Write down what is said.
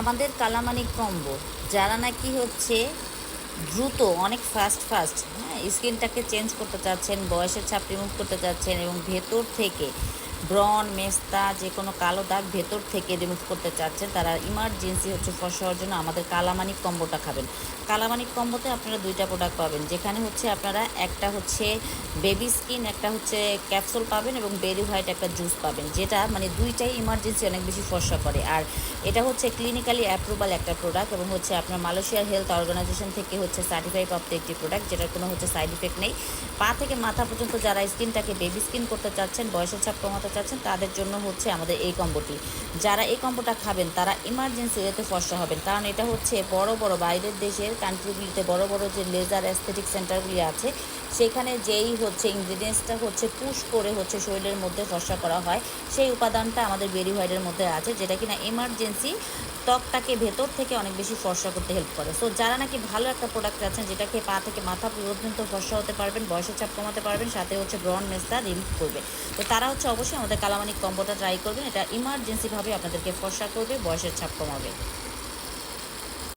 আমাদের কালামানিক কম্বো, যারা নাকি হচ্ছে দ্রুত, অনেক ফাস্ট ফাস্ট হ্যাঁ স্কিনটাকে চেঞ্জ করতে চাচ্ছেন, বয়সের ছাপ রিমুভ করতে চাচ্ছেন এবং ভেতর থেকে ব্রন মেস্তা, যে কোনো কালো দাগ ভেতর থেকে রিমুভ করতে চাচ্ছেন, তারা ইমার্জেন্সি হচ্ছে ফসা হওয়ার জন্য আমাদের কালামানিক কম্বোটা খাবেন। কালামানিক কম্বোতে আপনারা দুইটা প্রোডাক্ট পাবেন, যেখানে হচ্ছে আপনারা একটা হচ্ছে বেবি স্কিন একটা হচ্ছে ক্যাপসুল পাবেন এবং বেরি হোয়াইট একটা জুস পাবেন, যেটা মানে দুইটাই ইমার্জেন্সি অনেক বেশি ফর্সা করে। আর এটা হচ্ছে ক্লিনিক্যালি অ্যাপ্রুভাল একটা প্রোডাক্ট এবং হচ্ছে আপনার মালয়েশিয়ার হেলথ অর্গানাইজেশন থেকে হচ্ছে সার্টিফাই প্রাপ্ত একটি প্রোডাক্ট যেটার কোনো হচ্ছে সাইড ইফেক্ট নেই। পা থেকে মাথা পর্যন্ত যারা স্কিনটাকে বেবি স্কিন করতে চাচ্ছেন, বয়সের ছাপ কমাতে চাচ্ছেন তাদের জন্য হচ্ছে আমাদের এই কম্বোটি। যারা এই কম্বোটা খাবেন, তারা ইমার্জেন্সি ওয়েতে ফর্সা হবেন। কারণ এটা হচ্ছে বড় বড় বাইরের দেশের কান্ট্রিগুলিতে বড় বড় যে লেজার অ্যাস্থেটিক সেন্টারগুলি আছে সেখানে যেই হচ্ছে ইনগ্রিডিয়েন্টসটা হচ্ছে পুশ করে হচ্ছে শরীরের মধ্যে ফর্সা করা হয়, সেই উপাদানটা আমাদের বেরি হোয়াইটের মধ্যে আছে, যেটা কিনা এমার্জেন্সি ত্বকটাকে ভেতর থেকে অনেক বেশি ফর্সা করতে হেল্প করে। সো যারা নাকি ভালো একটা প্রোডাক্ট আছেন যেটাকে পা থেকে মাথা পর্যন্ত ফর্সা হতে পারবেন, বয়সের চাপ কমাতে পারবেন, সাথে হচ্ছে ব্রন মেস্তা রিমুভ করবে। তো তারা হচ্ছে অবশ্যই আমাদের কালামানিক কম্বোটা ট্রাই করবেন, এটা ইমার্জেন্সিভাবে আপনাদেরকে ফর্সা করবে, বয়সের ছাপ কমাবে।